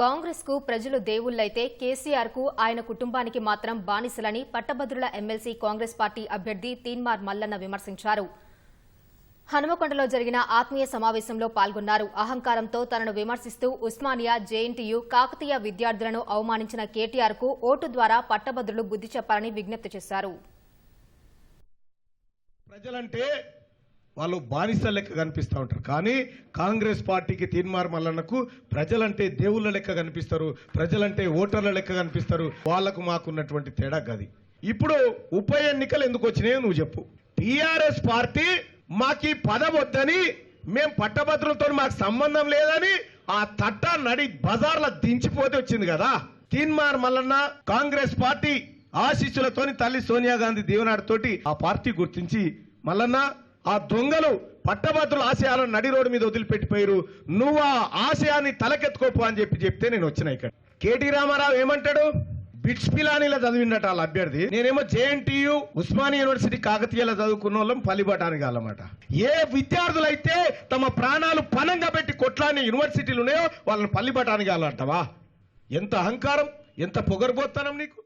కాంగ్రెస్కు ప్రజలు దేవుళ్ళైతే కేసీఆర్కు ఆయన కుటుంబానికి మాత్రం బానిసలని పట్టభద్రుల ఎమ్మెల్సీ కాంగ్రెస్ పార్టీ అభ్యర్థి తీన్మార్ మల్లన్న విమర్శించారు. హనుమకొండలో జరిగిన ఆత్మీయ సమావేశంలో పాల్గొన్నారు. అహంకారంతో తనను విమర్శిస్తూ ఉస్మానియా జేఎన్టీయూ కాకతీయ విద్యార్థులను అవమానించిన కేటీఆర్కు ఓటు ద్వారా పట్టభద్రులు బుద్ధి చెప్పాలని విజ్ఞప్తి చేశారు. ప్రజలంటే వాళ్ళు బానిస లెక్క కనిపిస్తూ ఉంటారు. కానీ కాంగ్రెస్ పార్టీకి తీన్మార్ మల్లన్నకు ప్రజలంటే దేవుళ్ళ లెక్క కనిపిస్తారు ప్రజలంటే ఓటర్ల లెక్క కనిపిస్తారు వాళ్ళకు మాకున్నటువంటి తేడా గది. ఇప్పుడు ఉప ఎన్నికలు ఎందుకు వచ్చినాయో నువ్వు చెప్పు. టిఆర్ఎస్ పార్టీ మాకి పదవద్దని వద్దని మేం పట్టభద్రులతో మాకు సంబంధం లేదని ఆ తట్ట నడి బజార్ల దించిపోతే వచ్చింది కదా. తీన్మార్ మల్లన్న కాంగ్రెస్ పార్టీ ఆశీస్సులతోని తల్లి సోనియా గాంధీ దీవెనాడుతోటి ఆ పార్టీ గుర్తించి మల్లన్న ఆ దొంగలు పట్టభద్రుల ఆశయాలను నడి రోడ్డు మీద వదిలిపెట్టిపోయారు. నువ్వు ఆ ఆశయాన్ని తలకెత్తుకోపు అని చెప్పి చెప్తే నేను వచ్చిన ఇక్కడ. కేటీ రామారావు ఏమంటాడు? బిట్స్ పిలానీలో చదివిండట వాళ్ళ అభ్యర్థి. నేనేమో జేఎన్టీయు ఉస్మానియా యూనివర్సిటీ కాకతీయలో చదువుకున్న వాళ్ళం పల్లిబటానికి కాలమాట ఏ విద్యార్థులైతే తమ ప్రాణాలు పనంగా పెట్టి కొట్లాని యూనివర్సిటీలు ఉన్నాయో వాళ్ళని పల్లిబటానికి కాలంటావా ఎంత అహంకారం ఎంత పొగరబోత్తనం నీకు?